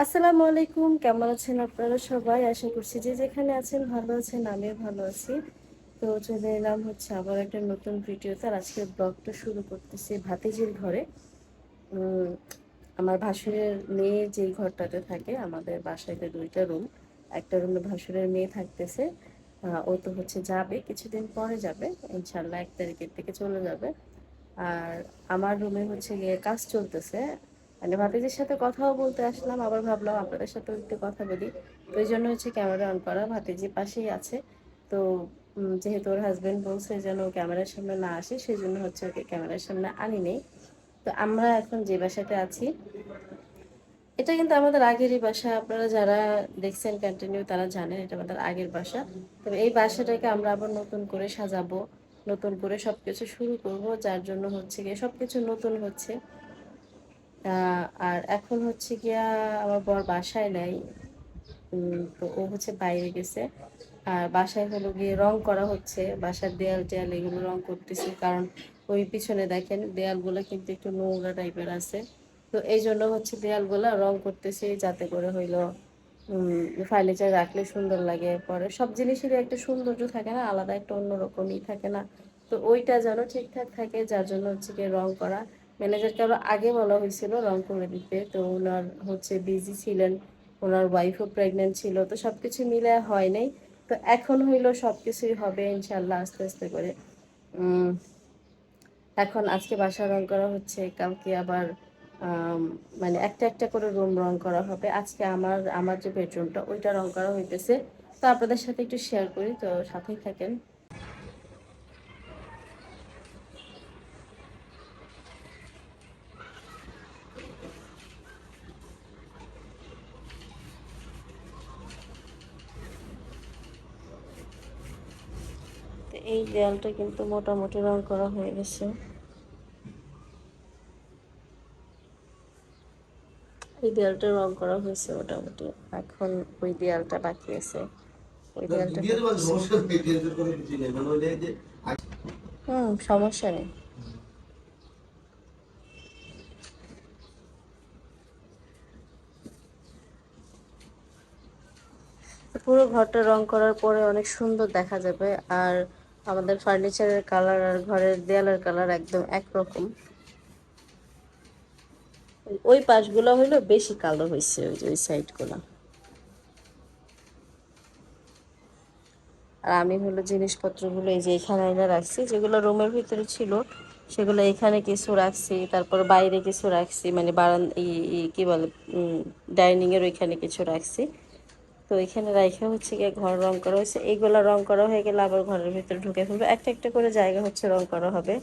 আসসালামু আলাইকুম, কেমন আছেন আপনারা সবাই? আশা করছি যে যেখানে আছেন ভালো আছেন, আমিও ভালো আছি। তো চলে এলাম হচ্ছে আবার একটা নতুন ভিডিওতে। আর আজকে ব্লগটা শুরু করতেছি ভাতিজির ঘরে। আমার ভাসুরের মেয়ে যেই ঘরটাতে থাকে, আমাদের বাসাইতে দুইটা রুম, একটা রুমে ভাসুরের মেয়ে থাকতেছে। ও তো হচ্ছে যাবে, কিছুদিন পরে যাবে। ইনশাল্লাহ এক তারিখের থেকে চলে যাবে। আর আমার রুমে হচ্ছে গিয়ে কাজ চলতেছে। মানে ভাতিজির সাথে কথাও বলতে আসলাম, আবার ভাবলাম আপনাদের সাথেও একটু কথা বলি। তো এই জন্য হচ্ছে ক্যামেরা অন করা, ভাতিজি পাশেই আছে। তো যেহেতু ওর হাজবেন্ড বলছে যেন ক্যামেরার সামনে না আসে সেই জন্য হচ্ছে ওকে ক্যামেরার সামনে আনি নেই। তো আমরা এখন যে বাসাতে আছি, এটা কিন্তু আমাদের আগেরই বাসা। আপনারা যারা দেখছেন কন্টিনিউ তারা জানেন এটা আমাদের আগের বাসা। তবে এই বাসাটাকে আমরা আবার নতুন করে সাজাবো, নতুন করে সবকিছু শুরু করব, যার জন্য হচ্ছে গিয়ে সবকিছু নতুন হচ্ছে। আর এখন হচ্ছে গিয়া আমার বর বাসায় নাই। তো ও হচ্ছে বাইরে গেছে। আর বাসায় হলো গিয়ে রং করা হচ্ছে, বাসার দেয়াল টেয়াল এগুলো রং করতেছি। কারণ ওই পিছনে দেখেন দেয়ালগুলো কিন্তু একটু নোংরা টাইপের আছে। তো এই জন্য হচ্ছে দেয়ালগুলো রং করতেছি যাতে করে হইল ফার্নিচার রাখলে সুন্দর লাগে। পরে সব জিনিসেরই একটা সৌন্দর্য থাকে না, আলাদা একটা অন্যরকমই থাকে না। তো ওইটা যেন ঠিকঠাক থাকে, যার জন্য হচ্ছে গিয়ে রং করা। ম্যানেজারকে আরও আগে বলা হয়েছিল, রং করে দিতে। তো ওনার হচ্ছে বিজি ছিলেন, ওনার ওয়াইফও প্রেগনেন্ট ছিল, তো সব কিছু মিলে হয় নাই। তো এখন হইল সব কিছুই হবে ইনশাল্লাহ আস্তে আস্তে করে। এখন আজকে বাসা রং করা হচ্ছে, কালকে আবার মানে একটা একটা করে রুম রং করা হবে। আজকে আমার আমার যে বেডরুমটা ওইটা রং করা হইতেছে। তো আপনাদের সাথে একটু শেয়ার করি, তো সাথেই থাকেন তো এই দেয়ালটা কিন্তু মোটামুটি রং করা হয়ে গেছে। এই দেয়ালটা রং করা হয়েছে মোটামুটি। এখন ওই দেয়ালটা বাকি আছে। ওই দেয়ালটা দিয়ে দেবো নমস্কার পেটিএম করে কিছু নেই। মানে ওই যে হুম সমস্যা নেই। পুরো ঘরটা রং করার পরে অনেক সুন্দর দেখা যাবে। আর আমাদের ফার্নিচারের কালার আর ঘরের দেয়ালের কালার একদম একরকম। ওই পাশগুলো হইল বেশি কালো হয়েছে, ওই যে ওই সাইডগুলো আর আমি হলো জিনিসপত্রগুলো এই যে এখানে এনে রাখছি, যেগুলো রুমের ভিতরে ছিল, সেগুলো এখানে কিছু রাখছি, তারপর বাইরে কিছু রাখছি মানে বারান কি বলে ডাইনিংয়ের ওইখানে কিছু রাখছি। তো এখানে রাইখা হচ্ছে গিয়ে ঘর রং করা হয়েছে। এইগুলা রং করা হয়ে গেলে আবার ঘরের ভিতরে ঢুকে ফেলব। একটা একটা করে জায়গা হচ্ছে রং করা হবে।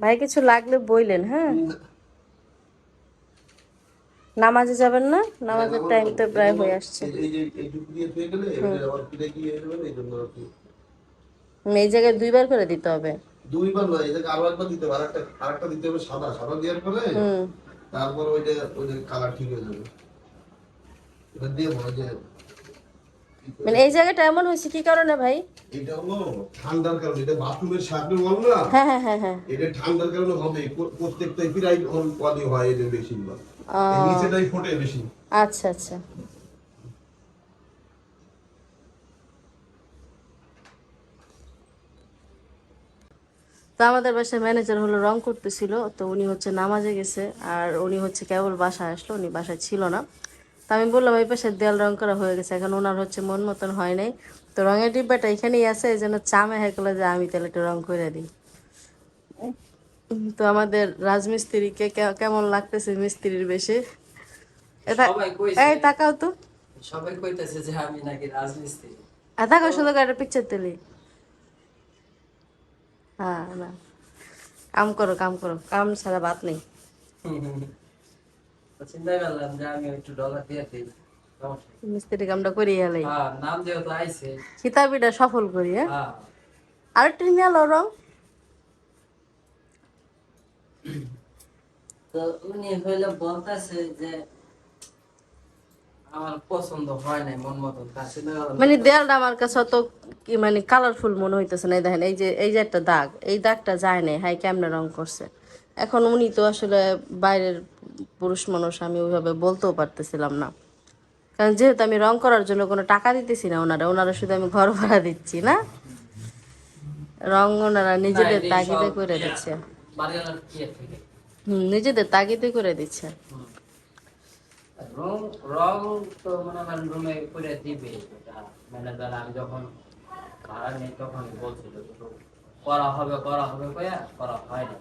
ভাই কিছু লাগলে বইলেন হ্যাঁ? নামাজে যাবেন না? নামাজের টাইম তো প্রায় হয়ে আসছে। এই জায়গায় দুইবার করে দিতে হবে। দুইবার নয় এটাকে আরও একবার দিতে হবে আরেকটা আরেকটা দিতে হবে সাদা। সাদা দেওয়ার পরে তারপর ওইটা ওই কালার ঠিক হয়ে যাবে। এটা দিয়ে মনে যে মানে এই জায়গাটা এমন হয়েছে কি কারণে ভাই? এটা হলো ঠান্ডার কারণে। এটা বাথরুমের সামনে ওয়াল না? হ্যাঁ হ্যাঁ হ্যাঁ এটা ঠান্ডার কারণে হবে। প্র- প্রত্যেকটাই প্রায় ওয়ালই হয় এদের বেশিরভাগ। নিচেটাই ফোটে বেশি। আচ্ছা আচ্ছা। তো আমাদের বাসায় ম্যানেজার হলো রং করতেছিল তো উনি হচ্ছে নামাজে গেছে আর উনি হচ্ছে কেবল বাসায় আসলো উনি বাসায় ছিল না। তো আমি বললাম এই পাশে দেয়াল রং করা হয়ে গেছে এখন ওনার হচ্ছে মন মতন হয় নাই। তো রঙের ডিব্বাটা এখানেই আছে এই জন্য চামে হেকলো যে আমি তাহলে একটু রং করে দিই। তো আমাদের রাজমিস্ত্রিকে কে- কেমন লাগতেছে মিস্ত্রির বেশে? এটা- এই তাকাও তো। সবাই কইতেছে যে আমি নাকি রাজমিস্ত্রি। আর তাকাও শুধু একটা পিকচার তুলি। হ্যাঁ না। কাম করো কাম করো। কাম ছাড়া বাত নেই। চিন্তা করলাম যে আমি একটু ডলার দিয়ে দিই। মিস্ত্রি কামটা করি হেলাই হ্যাঁ নাম যেহেতু আইছে। কিতাবিটা সফল করি হ্যাঁ। হ্যাঁ। আর একটু নিয়ে আলো রং। তো উনি হইলে বলতেছে যে আমার পছন্দ হয় নাই মন মতো মানে দেয়ালটা আমার কাছে অত কি মানে কালারফুল মনে হইতেছে না দেখেন এই যে এই যে একটা দাগ এই দাগটা যায় নাই হাই কেমনে রং করছে। এখন উনি তো আসলে বাইরের পুরুষ মানুষ আমি ওইভাবে বলতেও পারতেছিলাম না। কারণ যেহেতু আমি রং করার জন্য কোনো টাকা দিতেছি না ওনারা ওনারা শুধু আমি ঘর ভাড়া দিচ্ছি না? রং ওনারা নিজেদের তাগিদে করে দিচ্ছে। নিজেদের তাগিদে করে দিচ্ছে। রং রং তো মনে রুমে করে দিবে ম্যানেজার আমি যখন ভাড়া নেই তখন বলছিল করা হবে করা হবে কয়া করা হয় না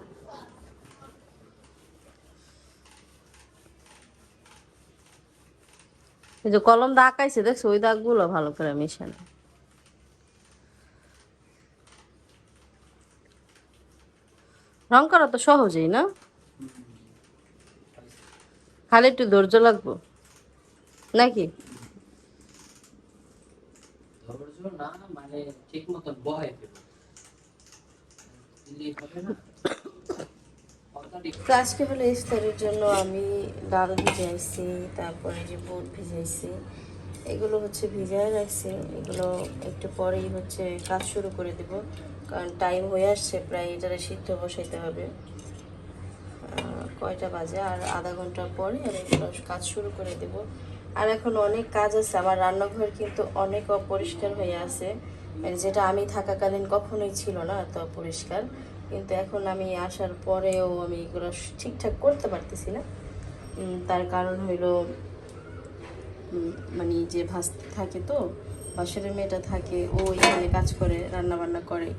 এই যে কলম দা আঁকাইছে দেখছ? ওই দাগগুলো ভালো করে মিশে না। রং করা তো সহজেই না? খালি একটু ধৈর্য লাগবো। নাকি? মানে আজকে হলো ইফতারের জন্য আমি ডাল ভিজাইছি তারপরে যে বুট ভিজাইছি এগুলো হচ্ছে ভিজায় রাখছি। এগুলো একটু পরেই হচ্ছে কাজ শুরু করে দেব কারণ টাইম হয়ে আসছে প্রায় এটারে সিদ্ধ বসাইতে হবে। কয়টা বাজে আর আধা ঘণ্টা পরে আমি এগুলো কাজ শুরু করে দেব। আর এখন অনেক কাজ আছে, আমার রান্নাঘর কিন্তু অনেক অপরিষ্কার হয়ে আছে। মানে যেটা আমি থাকাকালীন কখনোই ছিল না এত অপরিষ্কার কিন্তু এখন আমি আসার পরেও আমি এগুলো ঠিকঠাক করতে পারতেছি না। তার কারণ হইল মানে যে ভাস্তি থাকে তো বাসরের মেয়েটা থাকে, ও এখানে কাজ করে রান্না বান্না করে।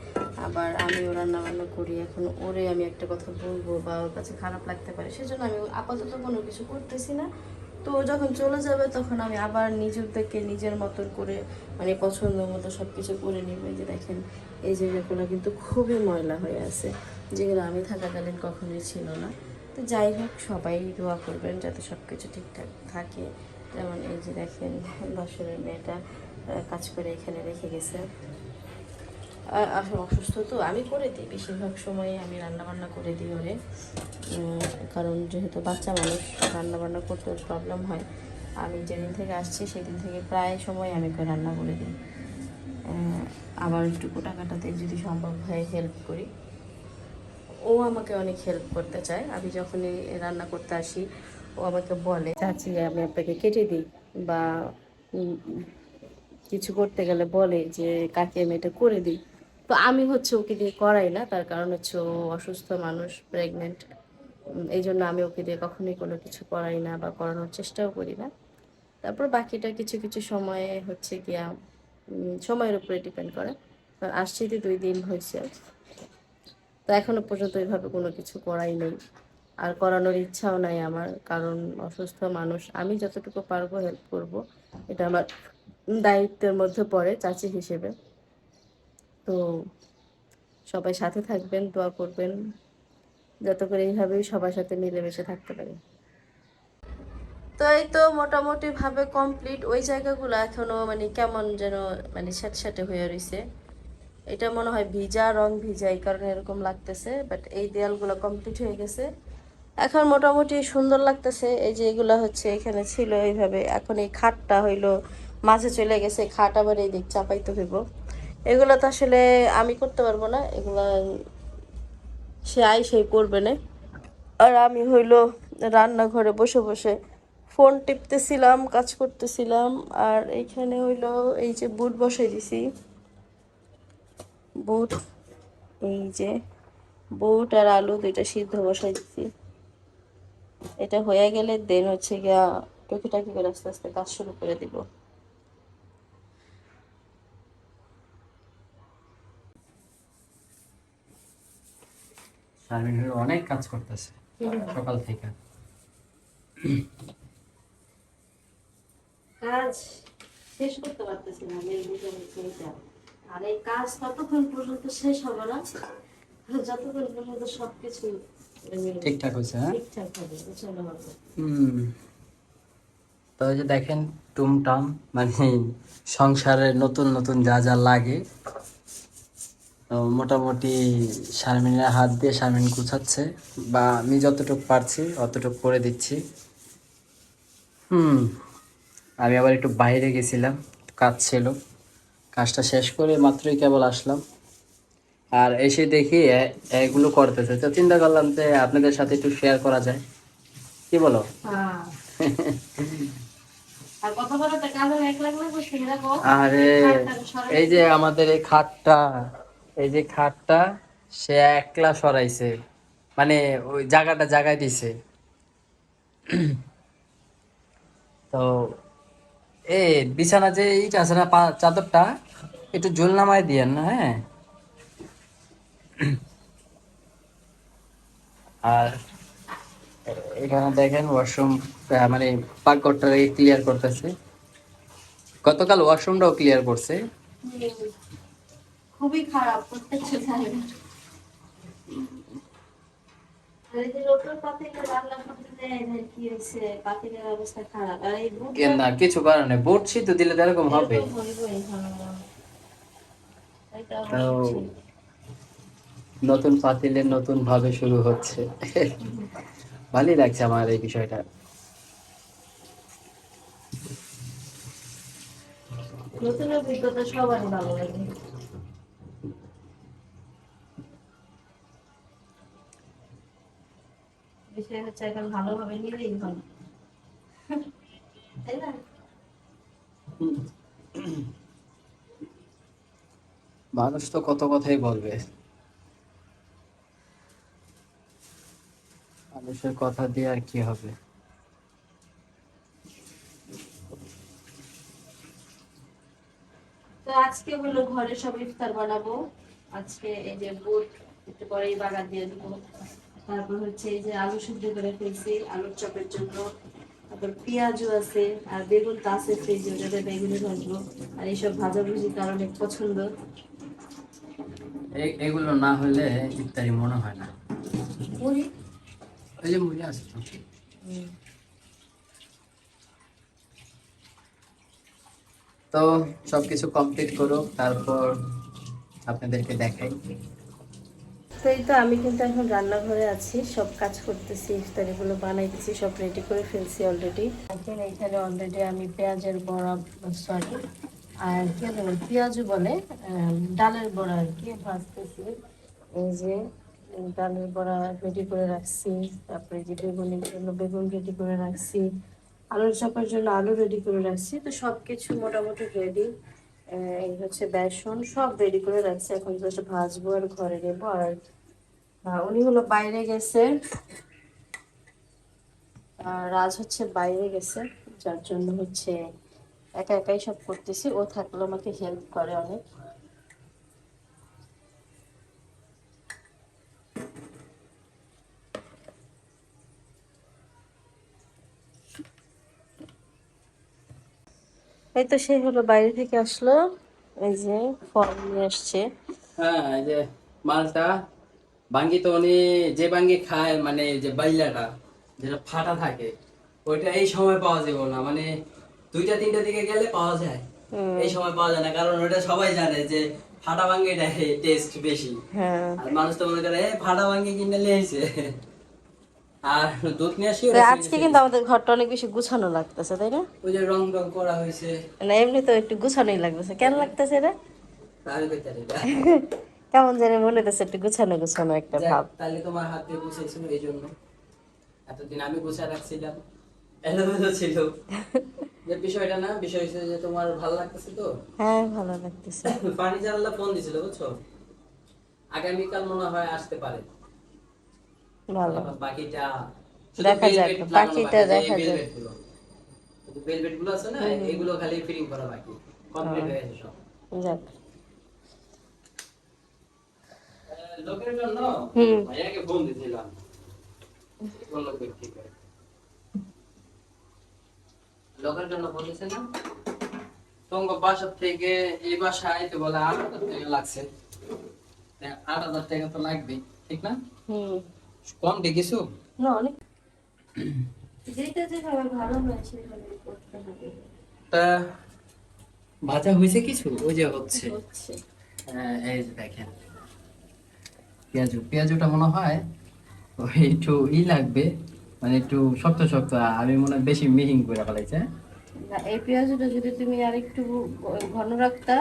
আবার আমিও রান্না বান্না করি, এখন ওরে আমি একটা কথা বলব বা ওর কাছে খারাপ লাগতে পারে, সেজন্য আমি আপাতত কোনো কিছু করতেছি না। তো যখন চলে যাবে তখন আমি আবার নিজের থেকে নিজের মতন করে মানে পছন্দ মতো সব কিছু করে নিব। যে দেখেন, এই জায়গাগুলো কিন্তু খুবই ময়লা হয়ে আছে, যেগুলো আমি থাকাকালীন কখনোই ছিল না। তো যাই হোক, সবাই দোয়া করবেন যাতে সব কিছু ঠিকঠাক থাকে। যেমন এই যে দেখেন, বাসরের মেয়েটা কাজ করে এখানে রেখে গেছে। আসলে অসুস্থ তো আমি করে দিই, বেশিরভাগ সময়ে আমি রান্না বান্না করে দিই ওরে। কারণ যেহেতু বাচ্চা মানুষ রান্না বান্না করতে প্রবলেম হয়। আমি যেদিন থেকে আসছি, সেদিন থেকে প্রায় সময় আমি ওকে রান্না করে দিই। আবার একটু কাটাতে যদি সম্ভব হয় হেল্প করি। ও আমাকে অনেক হেল্প করতে চায়। আমি যখনই রান্না করতে আসি, ও আমাকে বলে, চাচি, আমি আপনাকে কেটে দিই। বা কিছু করতে গেলে বলে যে, কাকে, আমি এটা করে দিই। তো আমি হচ্ছে ওকে দিয়ে করাই না। তার কারণ হচ্ছে ও অসুস্থ মানুষ প্রেগনেন্ট এই জন্য আমি ওকে দিয়ে কখনোই কোনো কিছু করাই না বা করানোর চেষ্টাও করি না। তারপর বাকিটা কিছু কিছু সময়ে হচ্ছে গিয়া সময়ের উপরে ডিপেন্ড করে। আসছি তো দুই দিন হয়েছে তো এখনও পর্যন্ত ওইভাবে কোনো কিছু করাই নেই। আর করানোর ইচ্ছাও নাই আমার, কারণ অসুস্থ মানুষ। আমি যতটুকু পারব হেল্প করব, এটা আমার দায়িত্বের মধ্যে পড়ে, চাচি হিসেবে। তো সবাই সাথে থাকবেন, দোয়া করবেন। যত করে এইভাবেই সবার সাথে মিলেমিশে থাকতে পারি। তো এই তো মোটামুটি ভাবে কমপ্লিট ওই জায়গাগুলো এখনও মানে কেমন যেন মানে স্যাঁতস্যাঁতে হয়ে রয়েছে এটা মনে হয় ভিজা, রং ভিজা এই কারণে এরকম লাগতেছে বাট এই দেয়ালগুলো কমপ্লিট হয়ে গেছে। এখন মোটামুটি সুন্দর লাগতেছে, এই যে এগুলা হচ্ছে এখানে ছিল এইভাবে। এখন এই খাটটা হইল, মাঝে চলে গেছে, খাট আবার এই দিক চাপাইতে হইব। এগুলো তো আসলে আমি করতে পারব না, এগুলো সে আই সেই করবে না। আর আমি হইল রান্নাঘরে বসে বসে ফোন টিপতেছিলাম, কাজ করতেছিলাম, আর এইখানে হইল এই যে বুট বসাই দিছি। বুট, এই যে বুট আর আলু দুইটা সিদ্ধ বসাই দিছি। এটা হয়ে গেলে দেন হচ্ছে গিয়া টুকিটাকি করে আস্তে আস্তে কাজ শুরু করে দিব। হলো অনেক কাজ করতেছে সকাল থেকে। কাজ শেষ করতে পারতেছি না আর এই কাজ ততক্ষণ পর্যন্ত শেষ হবে না যতক্ষণ পর্যন্ত সবকিছু ঠিকঠাক হয়েছে হ্যাঁ? ঠিকঠাক হবে গোছানো হবে হুম। তো যে দেখেন টুমটাম মানে সংসারে নতুন নতুন যা যা লাগে মোটামুটি শারমিনের হাত দিয়ে শারমিন গুছাচ্ছে বা আমি যতটুকু পারছি অতটুকু করে দিচ্ছি। হুম আমি আবার একটু বাইরে গেছিলাম কাজ ছিল। কাজটা শেষ করে মাত্রই কেবল আসলাম। আর এসে দেখি এগুলো করতেছে। তো চিন্তা করলাম যে আপনাদের সাথে একটু শেয়ার করা যায়। কি বলো? আরে এই যে আমাদের এই খাটটা এই যে খাটটা, সে একলা সরাইছে। মানে ওই জায়গাটা জায়গায় দিছে। তো এ, বিছানা যে এইটা আছে না চাদরটা, একটু ঝোল নামায় দিয়েন না হ্যাঁ? আর এখানে দেখেন ওয়াশরুম মানে পাকঘরটা ক্লিয়ার করতেছে। গতকাল ওয়াশরুমটাও ক্লিয়ার করছে। খুবই খারাপ প্রত্যেকটা জায়গা কিছু কারণে। দিলে এরকম হবে। হ্যাঁ। নতুন পাতিলে নতুন ভাবে শুরু হচ্ছে। ভালোই লাগছে আমার এই বিষয়টা। নতুন অভিজ্ঞতা সবারই ভালো লাগে। বিষয় হচ্ছে এখন ভালোভাবে নিলেই ভালো। তাই না? মানুষ তো কত কথাই বলবে। মানুষের কথা দিয়ে আর কি হবে? তো আজকে হলো ঘরে সব ইফতার বানাবো। আজকে এই যে বুট একটু পরেই বাগান দিয়ে দেবো। তারপর হচ্ছে এই যে আলু সিদ্ধ করে ফেলছি আলুর চপের জন্য। তারপর পেঁয়াজও আছে আর বেগুন তো আছে ফ্রিজে ওটাতে বেগুনে ভাজবো। আর এইসব ভাজাভুজি তার অনেক পছন্দ এগুলো না হলে ইত্যাদি মনে হয় না। মুড়ি? যে মুড়ি আছে তো। তো সবকিছু কমপ্লিট করো তারপর আপনাদেরকে দেখাই। তো তো আমি কিন্তু এখন রান্নাঘরে আছি, সব কাজ করতেছি, ইফতারিগুলো বানাইতেছি, সব রেডি করে ফেলছি অলরেডি এখন এইখানে অলরেডি আমি পেঁয়াজের বড়া সরি আর কি বলে, পেঁয়াজও বলে ডালের বড়া আর কি ভাজতেছি। এই যে, ডালের বড়া রেডি করে রাখছি, তারপরে যে বেগুনের জন্য বেগুন রেডি করে রাখছি, আলুর চপের জন্য আলু রেডি করে রাখছি, তো সব কিছু মোটামুটি রেডি এই হচ্ছে বেসন, সব রেডি করে রাখছে। এখন জাস্ট ভাজবো আর ঘরে নেব আর উনি হলো বাইরে গেছে। রাজ হচ্ছে বাইরে গেছে, যার জন্য হচ্ছে একা একাই সব করতেছি। ও থাকলে আমাকে হেল্প করে অনেক। এই তো সে হলো বাইরে থেকে আসলো। এই যে ফল নিয়ে আসছে। হ্যাঁ এই যে মালটা তো উনি যে খায় মানে যে বাইলাটা যেটা ফাটা থাকে ওইটা এই সময় পাওয়া যাবে না। মানে দুইটা তিনটা দিকে গেলে পাওয়া যায়। এই সময় পাওয়া যায় না কারণ ওটা সবাই জানে যে ফাটা বাঙ্গিটা টেস্ট বেশি। হ্যাঁ। আর মানুষ তো মনে করে ফাটা বাঙ্গি কিনে লিয়েছে আর দুধ নিয়ে আসি আজকে কিন্তু আমাদের ঘরটা অনেক বেশি গুছানো লাগতেছে তাই না? ওই যে রং রং করা হয়েছে। না এমনি তো একটু গুছানোই লাগতেছে। কেন লাগতেছে রে কেমন জানি মনে হচ্ছে একটু গুছানো গুছানো একটা ভাব। তাহলে তোমার হাতে গুছাইছিল এই জন্য। এতদিন আমি গুছা রাখছিলাম এলোমেলো ছিল। যে বিষয়টা না বিষয় হচ্ছে যে তোমার ভালো লাগতেছে তো? হ্যাঁ ভালো লাগতেছে। পানি জানালা ফোন দিছিল বুঝছ? আগামীকাল মনে হয় আসতে পারে। ভালো। বাকিটা দেখা যাক, বাকিটা দেখা যাক। ভেলভেটগুলো আছে না এগুলো খালি ফিটিং করা বাকি কমপ্লিট হয়ে গেছে সব। যাক। লোকের জন্য। ভাইয়াকে ফোন দিয়েছিলাম কোন লোক ব্যক্তি করে? লোকের জন্য ফোন দিছে না তোমার বাসা থেকে এই বাসায় তো বলে আট হাজার টাকা লাগছে। আট হাজার টাকা তো লাগবে ঠিক না? হুম। কম দেখিছো না অনেক। যেটা যেভাবে ভালো হয় সেভাবে করতে হবে। তা ভাজা হয়েছে কিছু? ওই যে হচ্ছে। হ্যাঁ, এই যে দেখেন। পেঁয়াজু পেঁয়াজুটা মনে হয় ওই একটু ই লাগবে মানে একটু শক্ত শক্ত আমি মনে হয় বেশি মিহিং করে ফেলাইছে না এই পেঁয়াজটা যদি তুমি আর একটু ঘন রাখতা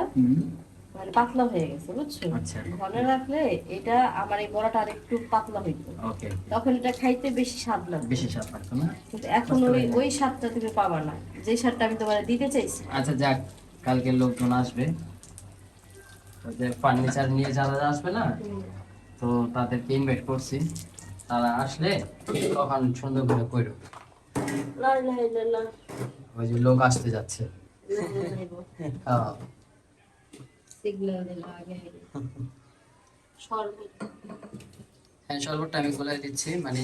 মানে পাতলা হয়ে গেছে বুঝছ? আচ্ছা। ঘন রাখলে এটা আমার এই বড়াটা আর একটু পাতলা হইতো। তখন এটা খাইতে বেশি স্বাদ লাগবে বেশি স্বাদ লাগতো না? কিন্তু এখন ওই ওই স্বাদটা তুমি পাবা না। যে স্বাদটা আমি তোমার দিতে চাইছি। আচ্ছা যাক কালকে লোকজন আসবে। ওই ফার্নিচার নিয়ে যারা আসবে না তো তাদেরকে ইনভাইট করছি। তারা আসলে তখন সুন্দর করে কইরো। না না না না ওই যে লোক আসতে যাচ্ছে। হ্যাঁ। সিগন্যাল দিল আগে শরবত হ্যাঁ শরবতটা আমি বলে দিচ্ছি মানে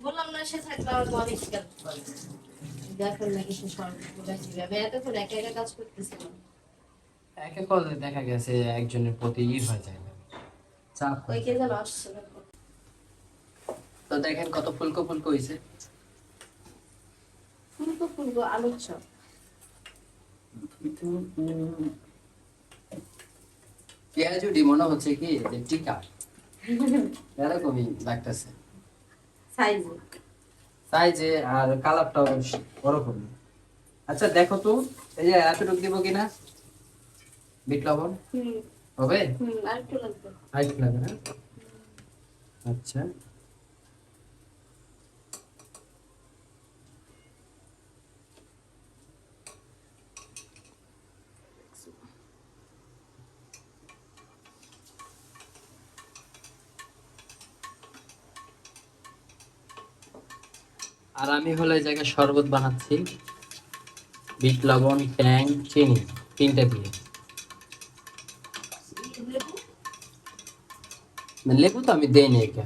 বললাম না সে থাকলে আমার অনেক কাজ করে? দেখুন নাকি সে শরবত বলেছি আমি এতক্ষণ একা একা কাজ করতেছিলাম একে দেখা গেছে একজনের প্রতি ই হয়ে যায় চাপ ওই কে যেন আসছে তো দেখেন কত ফুলকো ফুলকো হয়েছে ফুলকো ফুলকো আলুর চপ। পেঁয়াজুটি মনে হচ্ছে কি যে টিকা। এরকমই লাগতেছে। সাইজ। সাইজে আর কালারটাও ওরকম। আচ্ছা দেখো তো এই যে এতটুকু দিব কিনা বিট লবণ? হবে? আর একটু লাগবে। আরেকটু লাগবে আচ্ছা। আমি হলো এই জায়গায় শরবত বানাচ্ছি। বিট, লবণ, ট্যাং, চিনি, তিনটা দিয়ে। লেবু তো আমি দেইনি একে।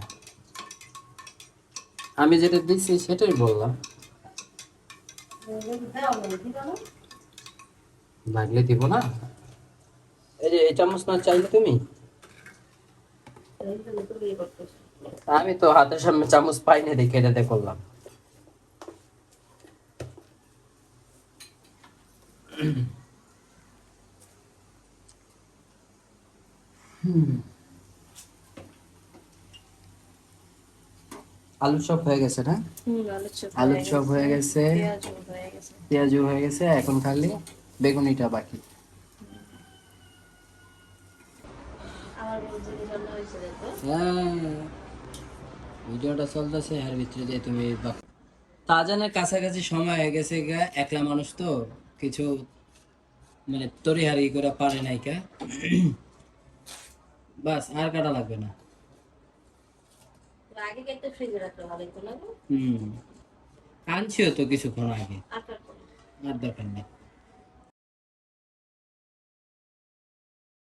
আমি যেটা দিচ্ছি সেটাই বললাম। লাগলে দিব না। এই যে, এই চামচ না চাইলে তুমি? আমি তো হাতের সামনে চামচ পাইনি দেখে এটাতে করলাম। হুম। আলুর চপ হয়ে গেছে না? আলুর চপ হয়ে গেছে পেঁয়াজও হয়ে গেছে। পেঁয়াজু হয়ে গেছে এখন খালি বেগুনিটা বাকি। হ্যাঁ ভিডিওটা চলতেছে এর ভিতরে দিয়ে তুমি তাজানের কাছাকাছি সময় হয়ে গেছে একলা মানুষ তো। কিছু মানে তরিহারি করে পারে নাই কে? বাস আর কাটা লাগবে না। আগে কেটে ফ্রিজে রাখলে ভালো হতো হুম। আনছিও তো কিছুক্ষণ আগে। কাটবো না। আর দরকার নেই।